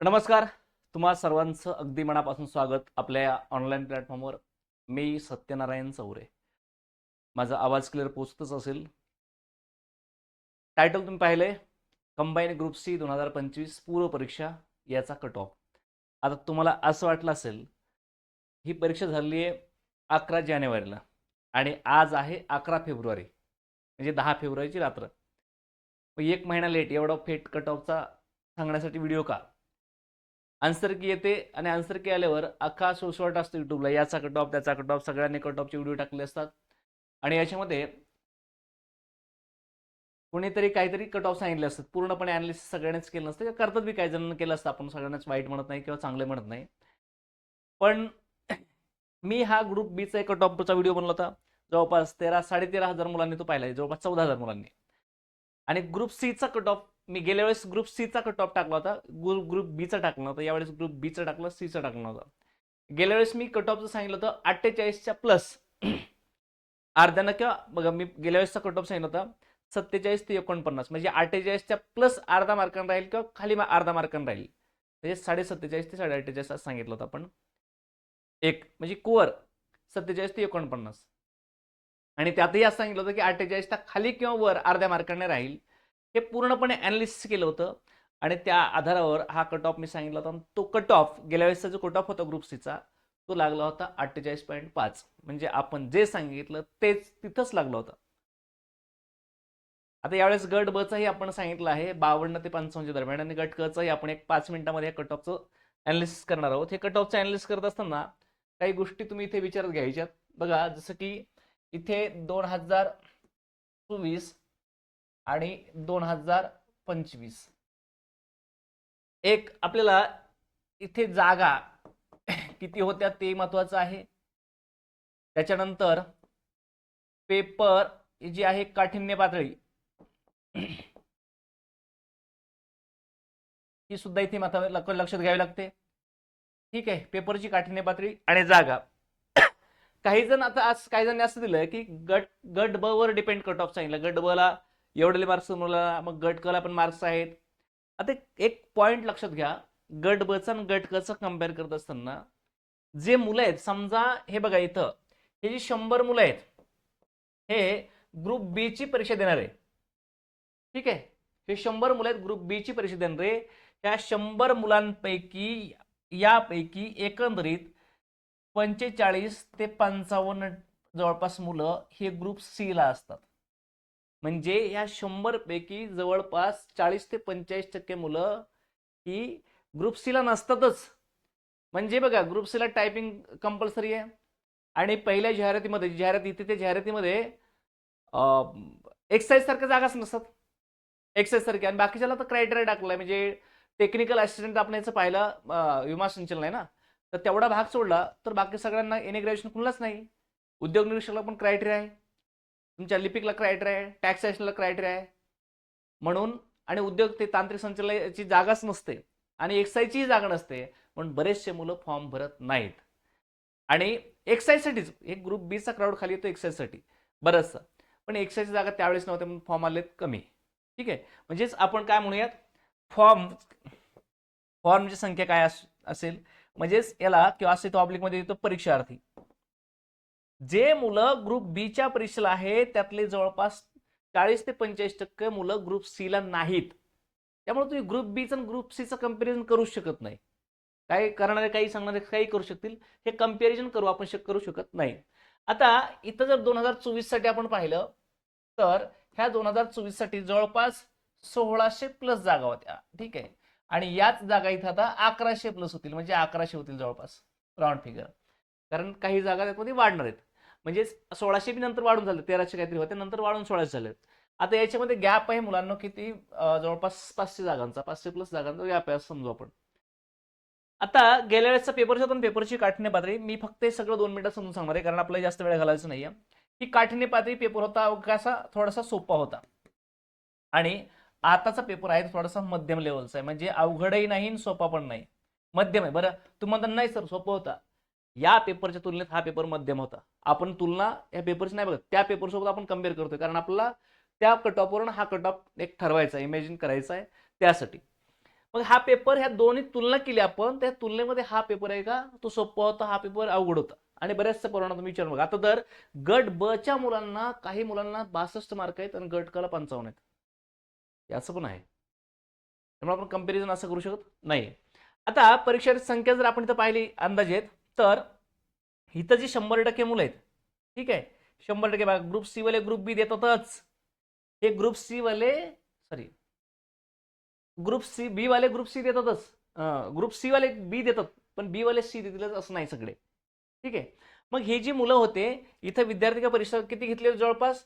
नमस्कार. तुम्हा सर्वांचं अगदी मनापासून स्वागत आपल्या ऑनलाईन प्लॅटफॉर्मवर मी सत्यनारायण चौरे. माझा आवाज क्लिअर पोचतच असेल? टायटल तुम्ही पाहिले. कंबाईन ग्रुप सी दोन हजार पंचवीस पूर्व परीक्षा याचा कट ऑफ आता तुम्हाला असं वाटलं असेल ही परीक्षा झाली आहे अकरा जानेवारीला आणि आज आहे अकरा फेब्रुवारी म्हणजे दहा फेब्रुवारीची रात्र. एक महिना लेट एवढा फेट कट ऑफचा सांगण्यासाठी व्हिडिओ का? आन्सर की येते आणि आन्सर की आल्यावर अख्खा सोसवाट असतो युट्यूबला याचा कट ऑफ त्याचा कट ऑफ सगळ्यांनी कट ऑफचे व्हिडिओ टाकले असतात. आणि याच्यामध्ये कोणीतरी काहीतरी कट ऑफ सांगितले असतात. पूर्णपणे अनालिसिस सगळ्यांनीच केलं नसतं किंवा करतात बी काही जण केलं असतं. आपण सगळ्यांनाच वाईट म्हणत नाही किंवा चांगले म्हणत नाही. पण मी हा ग्रुप बीचा एक कट ऑफचा व्हिडिओ बनला होता. जवळपास तेरा साडेतेरा हजार मुलांनी तो पाहिला आहे. जवळपास चौदा हजार मुलांनी. आणि ग्रुप सीचा कट ऑफ मी गेल्या वेळेस ग्रुप सीचा कट ऑफ टाकला होता? ग्रुप ग्रुप बीचा टाकला होता. यावेळेस ग्रुप बीचा टाकला सीचा टाकला होता. गेल्या वेळेस मी कट ऑफचं सांगितलं होतं अठ्ठेचाळीसच्या प्लस अर्ध्यानं किंवा बघा मी गेल्या वेळेसचा कट ऑफ सांगितलं होता सत्तेचाळीस ते एकोणपन्नास. म्हणजे अठ्ठेचाळीसच्या प्लस अर्धा मार्कांना राहील किंवा खाली अर्धा मार्कांना राहील. म्हणजे साडे सत्तेचाळीस ते साडे अठ्ठेचाळीस असं सांगितलं होतं आपण. एक म्हणजे कुवर सत्तेचाळीस ते एकोणपन्नास. आणि त्यातही असं सांगितलं होतं की अठ्ठेचाळीसच्या खाली किंवा वर अर्ध्या मार्कांनी राहील. हे पूर्णपणे अनालिसिस केलं होतं. आणि त्या आधारावर हा कट ऑफ मी सांगितला होता. आणि तो कट ऑफ गेल्या वेळेसचा जो कट ऑफ होता ग्रुप सीचा तो लागला होता अठ्ठेचाळीस पॉईंट पाच. म्हणजे आपण जे सांगितलं तेच तिथंच लागलं होतं. आता यावेळेस गट बचाही आपण सांगितलं आहे. बावन्न ते पंचावन्नच्या दरम्यान. आणि गट कचाही आपण एक पाच मिनिटामध्ये कट ऑफचं अनालिसिस करणार आहोत. हे कट ऑफचं अनालिसिस करत असताना काही गोष्टी तुम्ही इथे विचारात घ्यायच्यात. बघा जसं की इथे दोन हजार चोवीस आणि दोन हजार पंचवीस. एक आपल्याला इथे जागा किती होत्या ते महत्वाचं आहे. त्याच्यानंतर पेपर जी आहे काठिण्य पातळी. ही सुद्धा इथे माथा लक्षात घ्यावी लागते. ठीक आहे पेपरची काठिण्य पातळी आणि जागा. काही जण आता आज काही जण असं दिलं की गट गट ब वर डिपेंड कट ऑफ सांगितलं. गट ब ला एवढे मार्क्स मुलाला मग गट पण मार्क्स आहेत. आता एक पॉईंट लक्षात घ्या. गट ब आणि गट कचं कंपेअर करत असताना जे मुलं आहेत समजा हे बघा इथं हे जी शंभर मुलं आहेत हे ग्रुप बी ची परीक्षा देणार आहे. ठीक आहे? हे शंभर मुलं आहेत ग्रुप बी ची परीक्षा देणार आहे. या शंभर मुलांपैकी यापैकी एकंदरीत पंचेचाळीस ते पंचावन्न जवळपास मुलं हे ग्रुप सी ला असतात. म्हणजे या शंभर पैकी जवळपास चाळीस ते पंचेचाळीस टक्के मुलं ही ग्रुप सी ला नसतातच. म्हणजे बघा ग्रुप सी ला टायपिंग कंपल्सरी आहे. आणि पहिल्या जाहिरातीमध्ये जाहिरात इथे त्या जाहिरातीमध्ये एक्साईज सारख्या जागाच नसतात. एक्साईज सारखी. आणि बाकीच्याला तर क्रायटेरिया टाकलाय म्हणजे टेक्निकल असिस्टंट आपण याचं पाहिलं विमा संचलन आहे ना? तर तेवढा भाग सोडला तर बाकी सगळ्यांना एनी ग्रॅज्युएशन कुणालाच नाही. उद्योग निरीक्षकला पण क्रायटेरिया आहे. तुमच्या लिपिकला क्रायटेरिया आहे टॅक्सेशनला क्रायटेरिया आहे. म्हणून आणि उद्योग ते तांत्रिक संचालनाची जागाच नसते. आणि एक्साईजचीही जागा नसते. म्हणून बरेचसे मुलं फॉर्म भरत नाहीत. आणि एक्साईजसाठीच एक ग्रुप बीचा क्राऊड खाली येतो एक्साईजसाठी बरंचसं. पण एक्साईजची जागा त्यावेळेस नव्हते म्हणून फॉर्म आलेत कमी. ठीक आहे? म्हणजेच आपण काय म्हणूयात? फॉर्म फॉर्मची संख्या काय अस- असेल? म्हणजेच याला किंवा असे तो ऑब्लिकमध्ये येतो परीक्षार्थी. जे मुलं ग्रुप बीच्या परीक्षेला आहेत त्यातले जवळपास चाळीस ते पंचेचाळीस टक्के मुलं ग्रुप सी ला नाहीत. त्यामुळे तुम्ही ग्रुप बीचं आणि ग्रुप सीचं कंपॅरिझन करू शकत नाही. काही करणारे काही सांगणारे काही करू शकतील. हे कंपॅरिझन करू आपण शक करू शकत नाही. आता इथं जर दोन हजार चोवीससाठी आपण पाहिलं तर ह्या दोन हजार चोवीससाठी जवळपास सोळाशे प्लस जागा होत्या. ठीक आहे? आणि याच जागा इथं आता अकराशे प्लस होतील. म्हणजे अकराशे होतील जवळपास. राऊंड फिगर कारण काही जागा त्यामध्ये वाढणार आहेत. म्हणजे सोळाशे बी नंतर वाढून झालं तेराशे काहीतरी होते नंतर वाढून सोळाशे झाले आता याच्यामध्ये गॅप आहे मुलांना किती जवळपास पाचशे जागांचा पाचशे प्लस जागांचा गॅप आहे असं समजू आपण. आता गेल्या वेळेसचा पेपरच्या पण पेपरची काठिण्य पातळी मी फक्त हे सगळं दोन मिनिटं समजून सांगणार आहे कारण आपल्याला जास्त वेळ घालायचं नाहीये. ही काठिण्य पातळी पेपर होता कसा थोडासा सोपा होता. आणि आताचा पेपर आहे थोडासा मध्यम लेवलचा आहे. म्हणजे अवघडही नाही आणि सोपा पण नाही. मध्यम आहे. बरं तुम्हाला नाही सर सोपं होता. या पेपरच्या तुलनेत हा पेपर मध्यम होता. आपण तुलना या पेपरची नाही बघत त्या पेपरसोबत आपण कंपेअर करतोय. कारण आपल्याला त्या कट ऑफवरून हा कट ऑफ एक ठरवायचा आहे इमॅजिन करायचा आहे त्यासाठी. मग हा पेपर ह्या दोन्ही तुलना केली आपण त्या तुलनेमध्ये हा पेपर आहे का? तो सोपा होता हा पेपर अवघड होता. आणि बऱ्याचशा प्रमाणात तुम्ही विचारून बघा आता तर गट ब च्या मुलांना काही मुलांना बासष्ट मार्क आहेत आणि गट कला पंचावन्न आहेत. याचं पण आहे. त्यामुळे आपण कंपॅरिझन असं करू शकत नाही आता परीक्षेची संख्या जर आपण इथं पाहिली अंदाजेत तर इथं जी शंभर टक्के मुलं आहेत ठीक आहे? शंभर टक्के बघा ग्रुप सी वाले ग्रुप बी देतातच. हे ग्रुप सी वाले सॉरी ग्रुप सी बी वाले ग्रुप सी देतातच. ग्रुप सी वाले बी देतात पण बी वाले सी देतीलच असं नाही सगळे. ठीक आहे? मग हे जी मुलं होते इथं विद्यार्थी का परीक्षा किती घेतली जवळपास?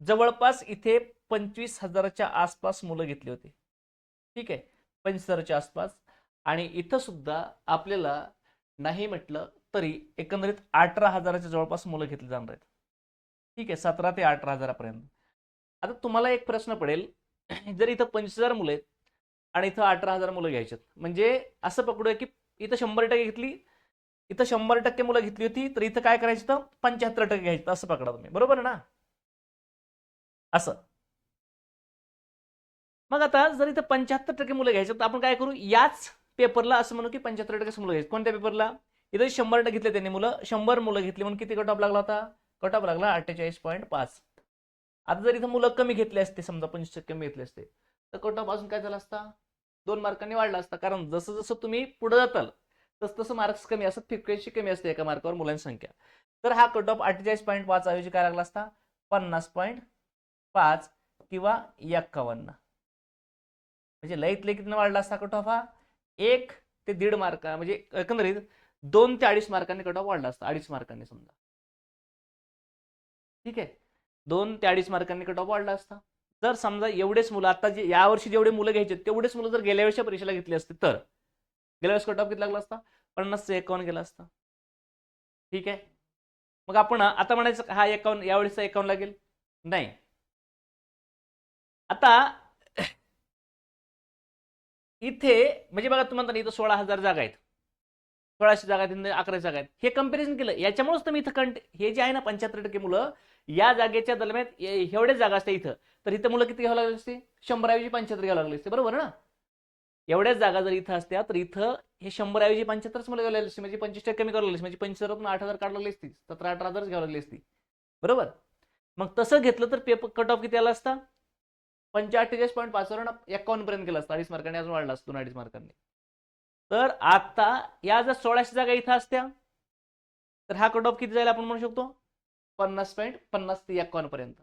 जवळपास इथे पंचवीस हजाराच्या आसपास मुलं घेतली होती. ठीक आहे? पंचवीस हजाराच्या आसपास. आणि इथं सुद्धा आपल्याला नाही म्हटलं तरी एकंदरीत अठरा हजाराच्या जवळपास मुलं घेतली जाणार आहेत. ठीक आहे सतरा ते अठरा हजारापर्यंत. आता तुम्हाला एक प्रश्न पडेल जर इथं पंचवीस हजार मुलं आहेत आणि इथं अठरा हजार मुलं घ्यायच्यात म्हणजे असं पकडूया की इथं शंभर टक्के घेतली इथं शंभर टक्के मुलं घेतली होती तर इथं काय करायचं तर पंच्याहत्तर टक्के घ्यायचं असं पकडा तुम्ही. बरोबर ना? असं. मग आता जर इथं पंच्याहत्तर टक्के मुलं घ्यायचे तर आपण काय करू? याच पेपरला असं म्हणू की पंच्याहत्तर टक्के मुलं घ्यायचं कोणत्या पेपरला? इथं शंभर टक्के घेतले त्यांनी मुलं. शंभर मुलं घेतली म्हणून किती कट ऑफ लागला होता? कट ऑफ लागला अठ्ठेचाळीस पॉईंट पाच. आता जर इथं मुलं कमी घेतले असते समजा पंचवीस टक्के कमी घेतले असते तर कट ऑफ अजून काय झाला असता? दोन मार्कांनी वाढला असता. कारण जसं जसं तुम्ही पुढे जाताल तसं तसं मार्क्स कमी असतात फ्रिक्वेन्सी कमी असते एका मार्कावर मुलांची संख्या. तर हा कट ऑफ अठ्ठेचाळीस पॉईंट पाच ऐवजी काय लागला असता? पन्नास पॉईंट पाच किंवा एक्कावन्न. म्हणजे लईत लई वाढला असता कट ऑफ हा. एक ते दीड मार्क म्हणजे एकंदरीत दोन ते अडीच मार्कांनी कट ऑफ वाढला असता अडीच मार्कांनी समजा. ठीक आहे? दोन ते अडीच मार्कांनी कट ऑफ वाढला असता. जर समजा एवढेच मुलं आता जे यावर्षी जेवढे मुलं घ्यायचे तेवढेच मुलं जर गेल्या वर्षी परीक्षेला घेतली असते तर? गेल्या वेळेस कट ऑफ किती लागला असता? पन्नास ते एकावन्न गेला असता. ठीक आहे? मग आपण आता म्हणायचं हा एकावन्न यावेळेसचा एकावन्न लागेल नाही. आता इथे म्हणजे बघा तुम्हाला इथं सोळा हजार जागा आहेत. सोळाशे जागा आहेत अकरा जागा आहेत. हे कंपॅरिझन केलं याच्यामुळेच तुम्ही इथं कंट हे जे आहे ना पंच्याहत्तर टक्के मुलं या जागेच्या दरम्यान एवढेच जागा असते इथं. तर इथं मुलं किती घ्यावं लागली असते? शंभरऐवजी पंच्याहत्तर घ्यावं लागले असते. बरोबर ना? एवढ्याच जागा जर इथं असत्या तर इथं हे शंभरऐवजी पंच्याहत्तरच मुलं घ्यावं लागली असते. म्हणजे पंचवीस टक्के कमी करावं लागली म्हणजे पंचवीस आठ हजार काढ लागली असती. सतरा अठरा हजारच घ्यावं लागली असती. बरोबर? मग तसं घेतलं तर पेपर कट ऑफ किती आला असता? पंच्याअठ्ठेचाळीस पॉईंट पाचवरून एकावन्न पर्यंत गेला असता. अडीच मार्कांनी अजून वाढला असतो. अडीच मार्कांनी. तर आता या जर सोळाशे जागा इथं असत्या तर हा कट ऑफ किती जाईल आपण म्हणू शकतो? पन्नास पॉईंट पन्नास ते एकावन्न पर्यंत.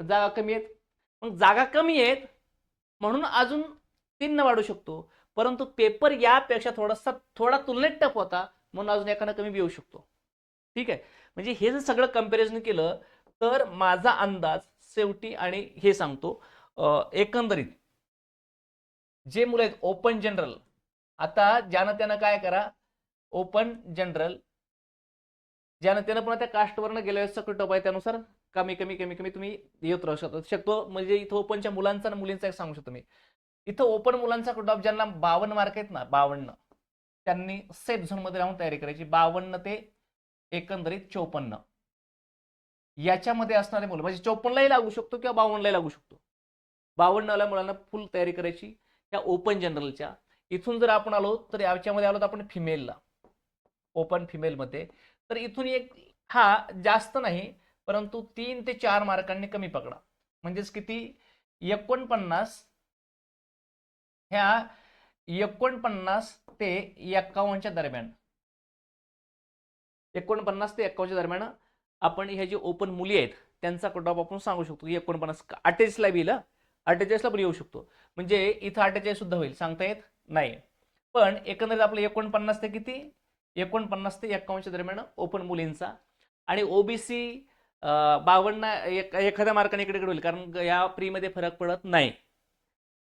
जागा कमी आहेत. मग जागा कमी आहेत म्हणून अजून तीन वाढू शकतो. परंतु पेपर यापेक्षा थोडासा थोडा तुलनेत टफ होता म्हणून अजून एखादा कमी बी येऊ शकतो. ठीक आहे? म्हणजे हे जर सगळं कंपॅरिझन केलं तर माझा अंदाज शेवटी आणि हे सांगतो एकंदरीत जे मुलं आहेत ओपन जनरल आता ज्यानं त्यानं काय करा ओपन जनरल ज्यानं त्यानं पुन्हा त्या कास्टवरनं गेल्या वेळेस कट आहे त्यानुसार कमी कमी कमी कमी तुम्ही येत राहू शकतो. शकतो म्हणजे इथं ओपनच्या मुलांचा आणि मुलींचा एक सांगू शकतो मी. इथं ओपन मुलांचा कट ऑफ ज्यांना बावन्न मार्क आहेत ना बावन्न त्यांनी सेफ झोनमध्ये राहून तयारी करायची. बावन्न ते एकंदरीत चौपन्न. याच्यामध्ये असणारे मुलं म्हणजे चौपन्नलाही लागू शकतो किंवा बावन्नलाही लागू शकतो. बावन्नला मुलांना फुल तयारी करायची त्या ओपन जनरलच्या इथून जर आपण आलो तर याच्यामध्ये आलो तर आपण फिमेलला ओपन फिमेलमध्ये तर इथून एक हा जास्त नाही परंतु तीन ते चार मार्कांनी कमी पकडा. म्हणजेच किती? एकोणपन्नास ह्या एकोणपन्नास ते एक्कावन्नच्या दरम्यान. एकोणपन्नास ते एक्कावन्नच्या दरम्यान आपण ह्या जे ओपन मुली आहेत त्यांचा कट ऑफ आपण सांगू शकतो की एकोणपन्नास अठ्ठेचाळीसला येईल अठ्ठेचाळीसला पण येऊ शकतो. म्हणजे इथं अठ्ठेचाळीस सुद्धा होईल सांगता येत नाही. पण एकंदरीत आपलं एकोणपन्नास ते किती? एकोणपन्नास ते एक्कावन्नच्या दरम्यान ओपन मुलींचा. आणि ओबीसी बावन्न एक एखाद्या मार्काने इकडे होईल कारण या प्रीमध्ये फरक पडत नाही.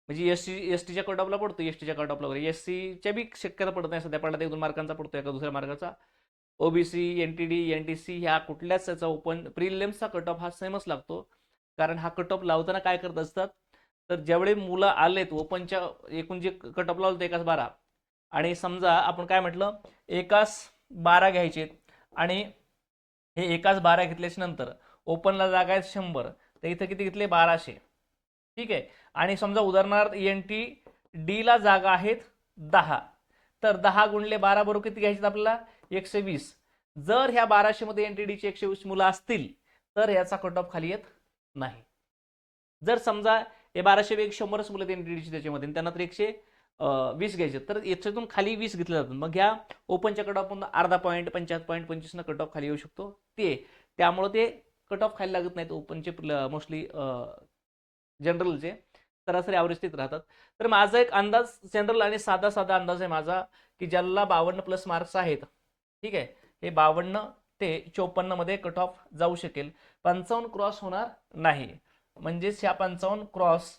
म्हणजे एस टी एस टीच्या कट ऑफला पडतो एस टीच्या कट ऑफला वगैरे. एस सीच्या बी शक्यता पडत नाही सध्या पडला एक दोन मार्कांचा पडतो एका दुसऱ्या मार्काचा. OBC N T D N T C ह्या कुठल्याच त्याचा ओपन प्रिलिम्सचा कट ऑफ हा सेमच लागतो. कारण हा कट ऑफ लावताना काय करत असतात? तर ज्यावेळी मुलं आलेत ओपनच्या एकूण जे कट ऑफ लावलं एकाच बारा. आणि समजा आपण काय म्हटलं? एकाच बारा घ्यायचे आणि हे एकाच बारा घेतल्याच्या नंतर ओपनला जागा आहेत शंभर. तर इथं किती घेतले? बाराशे. ठीक आहे? आणि समजा उदाहरणार्थ एन टी डीला जागा आहेत दहा. तर दहा गुणले बारा बरोबर किती घ्यायचे आपल्याला? एकशे वीस. जर ह्या बाराशेमध्ये एन टी डीचे एकशे वीस मुलं असतील तर याचा कट ऑफ खाली येत नाही. जर समजा हे बाराशे एक शंभरच मुलं एनटीडीची त्याच्यामध्ये त्यांना तर एकशे वीस घ्यायचे तर याच्यातून खाली वीस घेतले जातात. मग ह्या ओपनच्या कट ऑफ अर्धा पॉईंट पंचाहत्तर पॉईंट पंचवीसनं कट ऑफ खाली येऊ शकतो. ते त्यामुळं ते कट ऑफ खाली लागत नाहीत ओपनचे मोस्टली जनरलचे. सरासरी ॲव्हरेज राहतात. तर माझा एक अंदाज जनरल आणि साधा साधा अंदाज आहे माझा की ज्याला बावन्न प्लस मार्क्स आहेत ठीक आहे हे बावन्न ते चोपन्नमध्ये कट ऑफ जाऊ शकेल. पंचावन्न क्रॉस होणार नाही. म्हणजेच ह्या पंचावन्न क्रॉस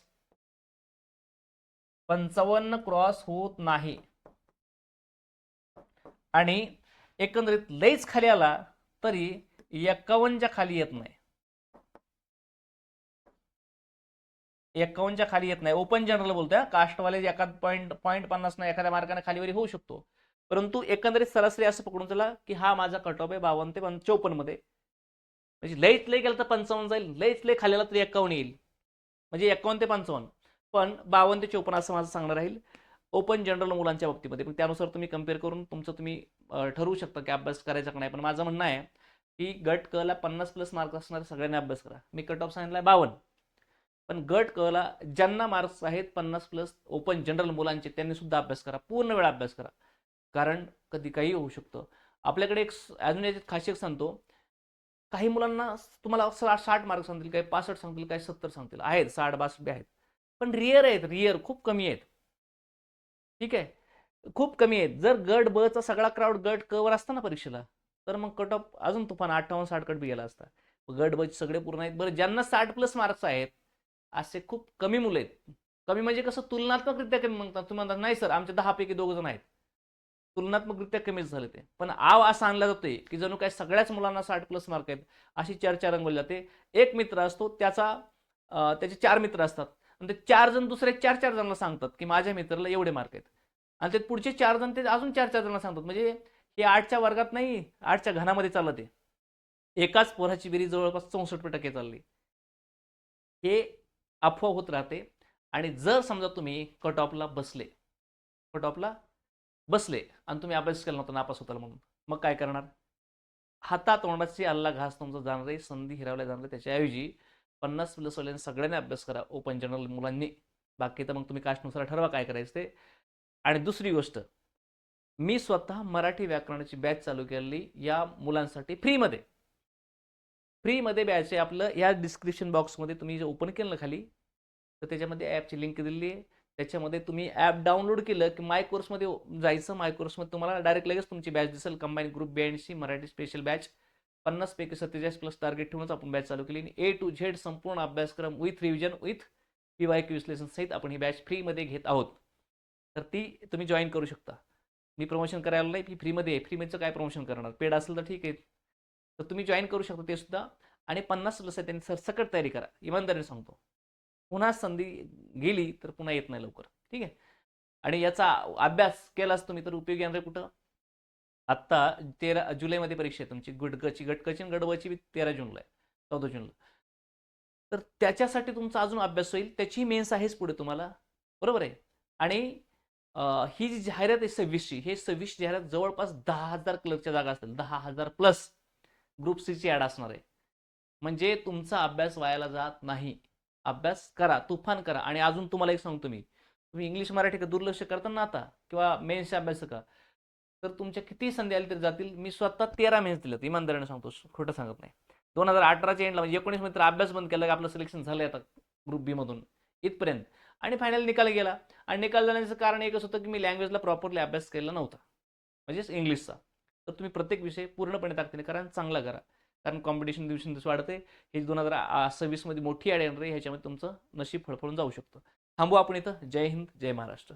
पंचावन्न क्रॉस होत नाही. आणि एकंदरीत लईच खाली आला तरी एक्कावन्नच्या खाली येत नाही. एक्कावन्नच्या खाली येत नाही. ओपन जनरल बोलतोय. कास्टवाले एखाद पॉईंट पॉईंट पन्नास नाही एखाद्या मार्काने खालीवरी होऊ शकतो. परंतु एकंदरीत सरासरी असं पकडून चला की हा माझा कट ऑफ आहे बावन्न ते चोपन्नमध्ये. म्हणजे लईच लई गेलं तर पंचावन्न जाईल. लईच लई खाल्याला तरी एक्कावन्न येईल. म्हणजे एक्कावन्न ते पंचावन्न. पण बावन्न ते चौपन्न असं माझं सांगणं राहील. ओपन जनरल मुलांच्या बाबतीमध्ये. पण त्यानुसार तुम्ही कंपेअर करून तुमचं तुम्ही ठरवू शकता की अभ्यास करायचा का नाही. पण माझं म्हणणं आहे की गट कला पन्नास प्लस मार्क असणारे सगळ्यांनी अभ्यास करा. मी कट ऑफ सांगितला बावन्न. पण गट क ला ज्यांना मार्क्स आहेत पन्नास प्लस ओपन जनरल मुलांचे त्यांनी सुद्धा अभ्यास करा पूर्ण वेळ अभ्यास करा. कारण कधी काही होऊ शकतं. आपल्याकडे एक अजून याच्यात खासियत सांगतो. काही मुलांना तुम्हाला साठ साठ मार्क सांगतील काही पासष्ट सांगतील काही सत्तर सांगतील. आहेत साठ बासष्ट बी आहेत. पण रिअर आहेत रिअर खूप कमी आहेत. ठीक आहे? खूप कमी आहेत. जर गट ब चा सगळा क्राऊड गट क वर असता ना परीक्षेला तर मग कट ऑफ अजून तुफान अठ्ठावन्न साठ कट बी गेला असता. गट ब सगळे पूर्ण आहेत. बरं ज्यांना साठ प्लस मार्क्स आहेत असे खूप कमी मुलं आहेत. कमी म्हणजे कसं तुलनात्मकरित्या कमी म्हणतात तुम्ही म्हणतात नाही सर आमच्या दहापैकी दोघ जण आहेत. तुलनात्मकरित्या कमीच झाले ते. पण आव असा आणला जातोय की जणू काय सगळ्याच मुलांना साठ प्लस मार्क आहेत अशी चर्चा रंगवली जाते. एक मित्र असतो त्याचा त्याचे चार मित्र असतात. आणि ते चार जण दुसरे चार चार जणांना सांगतात की माझ्या मित्राला एवढे मार्क आहेत. आणि ते पुढचे चार जण ते अजून चार चार जणांना सांगतात. म्हणजे हे आठच्या वर्गात नाही आठच्या घनामध्ये चाललं ते एकाच पोराची बेरीज जवळपास चौसष्ट टक्के चालली. हे अफवा होत राहते. आणि जर समजा तुम्ही कट ऑफला बसले कट ऑफला बसले आणि तुम्ही अभ्यास केला नव्हता नापास होताल म्हणून मग काय करणार? हातातोंडाची अल्ला घास तुमचं जाणार आहे संधी हिरावल्या जाणार आहे. त्याच्याऐवजी पन्नास प्लस वाल्यांनी सगळ्यांनी अभ्यास करा ओपन जनरल मुलांनी. बाकी तर मग तुम्ही कास्टनुसार ठरवा काय करायचं ते. आणि दुसरी गोष्ट मी स्वतः मराठी व्याकरणाची बॅच चालू केलेली या मुलांसाठी फ्रीमध्ये फ्रीमध्ये बॅच आहे आपलं या डिस्क्रिप्शन बॉक्समध्ये तुम्ही जे ओपन केलं ना खाली तर त्याच्यामध्ये ॲपची लिंक दिलेली आहे. त्याच्यामध्ये तुम्ही ॲप डाउनलोड केलं की माय कोर्समध्ये जायचं माय कोर्समध्ये तुम्हाला डायरेक्ट लगेच तुमची बॅच दिसेल. Combine group B C Marathi special batch पन्नास पैकी सत्तेचाळीस प्लस टार्गेट ठेवूनच आपण बॅच चालू केली. आणि ए टू झेड संपूर्ण अभ्यासक्रम with revision with P Y Q विश्लेषण सहित आपण ही बॅच फ्रीमध्ये घेत आहोत. तर ती तुम्ही जॉईन करू शकता. मी प्रमोशन करायला नाही की फ्रीमध्ये आहे. फ्रीमध्येचं काय प्रमोशन करणार? पेड असेल तर ठीक आहे. तर तुम्ही जॉईन करू शकता ते सुद्धा. आणि पन्नास प्लस आहे त्यांनी सरसकट तयारी करा. इमानदारीने सांगतो. पुन्हा संधी गेली तर पुन्हा येत नाही लवकर. ठीक आहे? आणि याचा अभ्यास केलाच तुम्ही तर उपयोगी येणार कुठं? आत्ता तेरा जुलैमध्ये परीक्षा आहे तुमची. गुडकची गटकची आणि गडवची तेरा जूनला आहे. चौदा जूनला. तर त्याच्यासाठी तुमचा अजून अभ्यास होईल. त्याची मेन्स आहेच पुढे तुम्हाला. बरोबर आहे? आणि ही जी जाहिरात आहे सव्वीसची हे सव्वीस जाहिरात जवळपास दहा हजार क्लर्कच्या जागा असतील. दहा हजार प्लस ग्रुप सीची ॲड असणार आहे. म्हणजे तुमचा अभ्यास व्हायला जात नाही. अभ्यास करा तुफान करा. आणि अजून तुम्हाला एक सांगतो मी. तुम्ही इंग्लिश मराठी दुर्लक्ष करता ना आता किंवा मेन्सचे अभ्यास का तर तुमच्या किती संधी आली तरी जातील? मी स्वतः तेरा मेन्स दिलं इमानदारीने सांगतो. खोटं सांगत नाही. दोन हजार अठराच्या एंडला म्हणजे एकोणीसमध्ये तर अभ्यास बंद केला की आपलं सिलेक्शन झालं आता ग्रुप बी मधून. इथपर्यंत. आणि फायनल निकाल गेला. आणि निकाल जाण्याचं कारण एकच होतं की मी लँग्वेजला प्रॉपरली अभ्यास केला नव्हता. म्हणजेच इंग्लिशचा तर तुम्ही प्रत्येक विषय पूर्णपणे ताकदीने करा चांगला करा. कारण कॉम्पिटिशन दिवसेंदिवस वाढते हे दोन हजार सव्वीसमध्ये मोठी ॲड येणार आहे ह्याच्यामध्ये तुमचं नशीब फळफळून जाऊ शकतं. थांबू आपण इथं. जय हिंद जय महाराष्ट्र.